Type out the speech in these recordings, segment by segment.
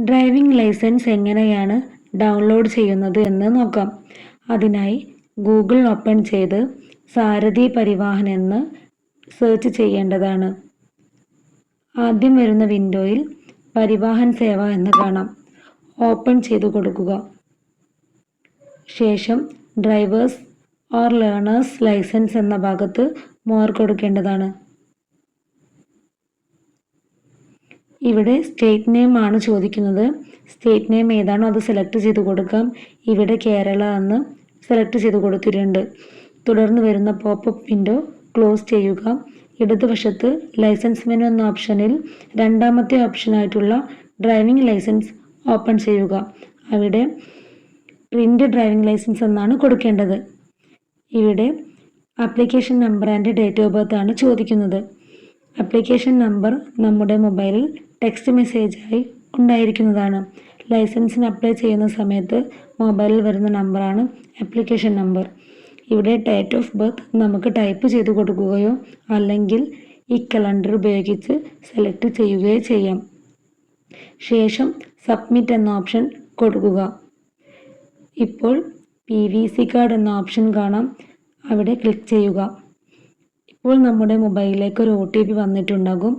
Driving licence എങ്ങനെയാണ് download ചെയ്യുന്നത് എന്ന് നോക്കാം. അതിനായി ഗൂഗിൾ ഓപ്പൺ ചെയ്ത് സാരഥി പരിവാഹൻ എന്ന് സെർച്ച് ചെയ്യേണ്ടതാണ്. ആദ്യം വരുന്ന വിൻഡോയിൽ പരിവാഹൻ സേവ എന്ന് കാണാം. ഓപ്പൺ ചെയ്തു കൊടുക്കുക. ശേഷം ഡ്രൈവേഴ്സ് ഓർ ലേണേഴ്സ് ലൈസൻസ് എന്ന ഭാഗത്ത് മോർ കൊടുക്കേണ്ടതാണ്. ഇവിടെ സ്റ്റേറ്റ് നെയിം ആണ് ചോദിക്കുന്നത്. സ്റ്റേറ്റ് നെയിം ഏതാണോ അത് സെലക്ട് ചെയ്ത് കൊടുക്കാം. ഇവിടെ കേരള എന്ന് സെലക്ട് ചെയ്ത് കൊടുത്തിട്ടുണ്ട്. തുടർന്ന് വരുന്ന പോപ്പപ്പ് വിൻഡോ ക്ലോസ് ചെയ്യുക. ഇടതുവശത്ത് ലൈസൻസ് മെനു എന്ന ഓപ്ഷനിൽ രണ്ടാമത്തെ ഓപ്ഷനായിട്ടുള്ള ഡ്രൈവിംഗ് ലൈസൻസ് ഓപ്പൺ ചെയ്യുക. അവിടെ പ്രിന്റ് ഡ്രൈവിംഗ് ലൈസൻസ് എന്നാണ് കൊടുക്കേണ്ടത്. ഇവിടെ application number and date of birth ആണ് ചോദിക്കുന്നത്. ആപ്ലിക്കേഷൻ നമ്പർ നമ്മുടെ മൊബൈലിൽ ടെക്സ്റ്റ് മെസ്സേജായി ഉണ്ടായിരിക്കുന്നതാണ്. ലൈസൻസിന് അപ്ലൈ ചെയ്യുന്ന സമയത്ത് മൊബൈലിൽ വരുന്ന നമ്പറാണ് അപ്ലിക്കേഷൻ നമ്പർ. ഇവിടെ ഡേറ്റ് ഓഫ് ബർത്ത് നമുക്ക് ടൈപ്പ് ചെയ്ത് കൊടുക്കുകയോ അല്ലെങ്കിൽ ഈ കലണ്ടർ ഉപയോഗിച്ച് സെലക്ട് ചെയ്യുകയോ ചെയ്യാം. ശേഷം സബ്മിറ്റ് എന്ന ഓപ്ഷൻ കൊടുക്കുക. ഇപ്പോൾ പി വി സി കാർഡ് എന്ന ഓപ്ഷൻ കാണാം. അവിടെ ക്ലിക്ക് ചെയ്യുക. ഇപ്പോൾ നമ്മുടെ മൊബൈലിലേക്ക് ഒരു ഒ ടി പി വന്നിട്ടുണ്ടാകും.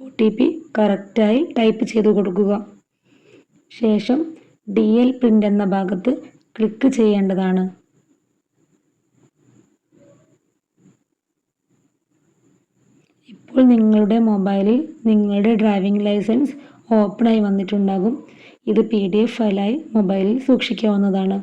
ഒ ടി പി കറക്റ്റായി ടൈപ്പ് ചെയ്ത് കൊടുക്കുക. ശേഷം ഡി എൽ പ്രിന്റ് എന്ന ഭാഗത്ത് ക്ലിക്ക് ചെയ്യേണ്ടതാണ്. ഇപ്പോൾ നിങ്ങളുടെ മൊബൈലിൽ നിങ്ങളുടെ ഡ്രൈവിംഗ് ലൈസൻസ് ഓപ്പണായി വന്നിട്ടുണ്ടാകും. ഇത് പി ഡി എഫ് ഫയലായി മൊബൈലിൽ സൂക്ഷിക്കാവുന്നതാണ്.